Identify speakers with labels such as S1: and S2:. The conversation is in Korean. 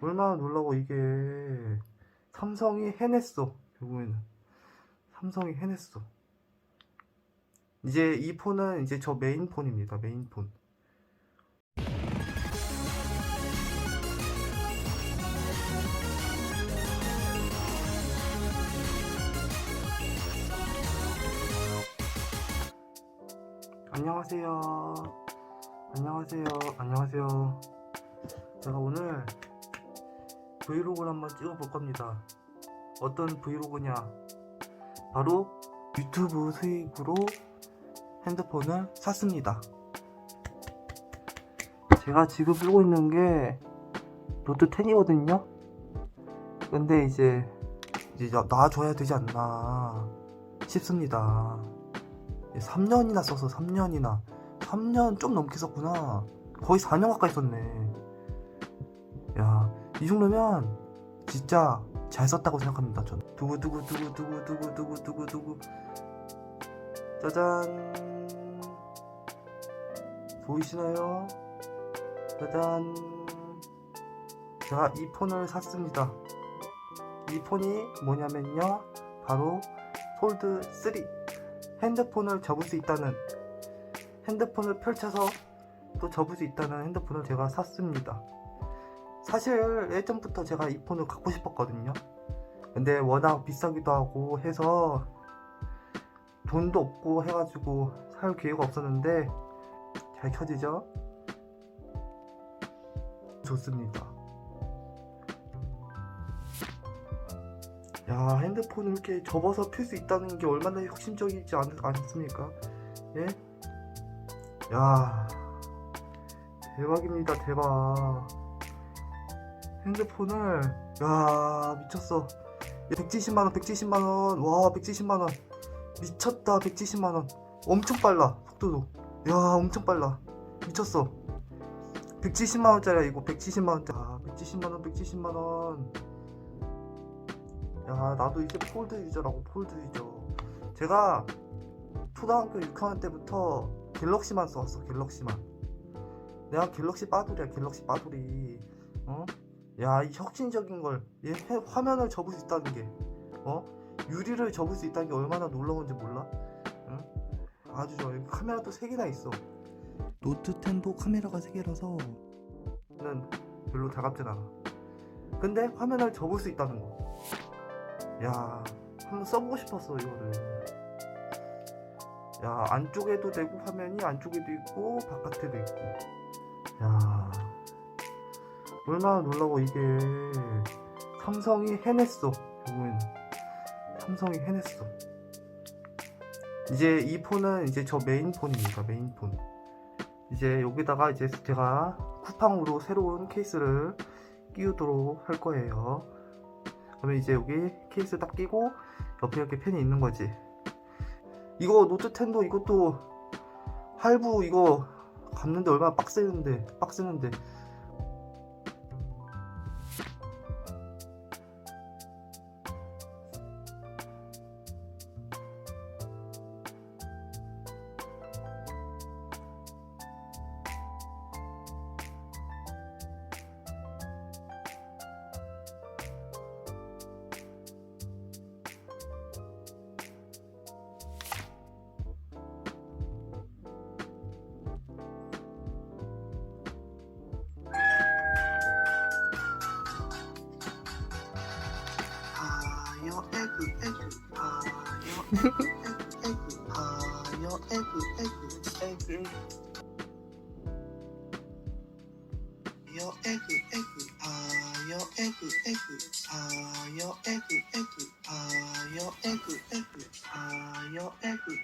S1: 얼마나 놀라고 이게. 삼성이 해냈어 결국에는. 삼성이 해냈어. 이제 이 폰은 이제 저 메인 폰입니다 메인 폰. 안녕하세요. 안녕하세요. 안녕하세요. 제가 오늘 브이로그를 한번 찍어볼 겁니다. 어떤 브이로그냐? 바로 유튜브 수익으로 핸드폰을 샀습니다. 제가 지금 쓰고 있는 게 노트 10이거든요. 근데 이제 이제 나- 놔줘야 되지 않나 싶습니다. 3년이나 써서 3년이나 3년 좀 넘게 썼구나. 거의 4년 가까이 썼네. 야, 이 정도면 진짜 잘 썼다고 생각합니다. 전. 두구 두구 두구 두구 두구 두구 두구 두구. 짜잔. 보이시나요? 짜잔. 제가 이 폰을 샀습니다. 이 폰이 뭐냐면요. 바로 폴드 3. 핸드폰을 접을 수 있다는 핸드폰을 펼쳐서 또 접을 수 있다는 핸드폰을 제가 샀습니다. 사실 예전부터 제가 이 폰을 갖고 싶었거든요. 근데 워낙 비싸기도 하고 해서 돈도 없고 해가지고 살 기회가 없었는데 잘 켜지죠? 좋습니다. 야 핸드폰을 이렇게 접어서 필 수 있다는 게 얼마나 혁신적이지 않, 않습니까? 예? 야 대박입니다 대박 핸드폰을. 야 미쳤어. 170만원 170만원. 와 170만원. 미쳤다 170만원. 엄청 빨라 속도도. 야 엄청 빨라. 미쳤어. 170만원짜리 이거. 170만원짜리 아 170만원 170만원. 야 나도 이제 폴드 유저라고 폴드 유저. 제가 초등학교 6학년 때부터 갤럭시만 써왔어 갤럭시만. 내가 갤럭시 빠돌이야 갤럭시 빠돌이. 어? 야, 이 혁신적인 걸, 얘 해- 화면을 접을 수 있다는 게, 어? 유리를 접을 수 있다는 게 얼마나 놀라운지 몰라? 응? 아주 좋아. 여기 카메라도 3개나 있어. 노트 10도 카메라가 3개라서, 는 별로 다갑진 않아. 근데 화면을 접을 수 있다는 거. 야, 한번 써보고 싶었어, 이거를. 야, 안쪽에도 되고, 화면이 안쪽에도 있고, 바깥에도 있고. 야. 얼마나 놀라고 이게. 삼성이 해냈어 결국에는 삼성이 해냈어. 이제 이 폰은 이제 저 메인 폰입니다 메인 폰. 이제 여기다가 이제 제가 쿠팡으로 새로운 케이스를 끼우도록 할 거예요. 그러면 이제 여기 케이스 딱 끼고 옆에 이렇게 펜이 있는 거지. 이거 노트 10도 이것도 할부 이거 갔는데 얼마나 빡세는데 빡세는데 ああ、よっこい、えっこい、えっこい、ああ、よっこい、えっこい、ああ、よっこい、えっこい、ああ、よっこい、えっこい、ああ、よっこい、えっこい。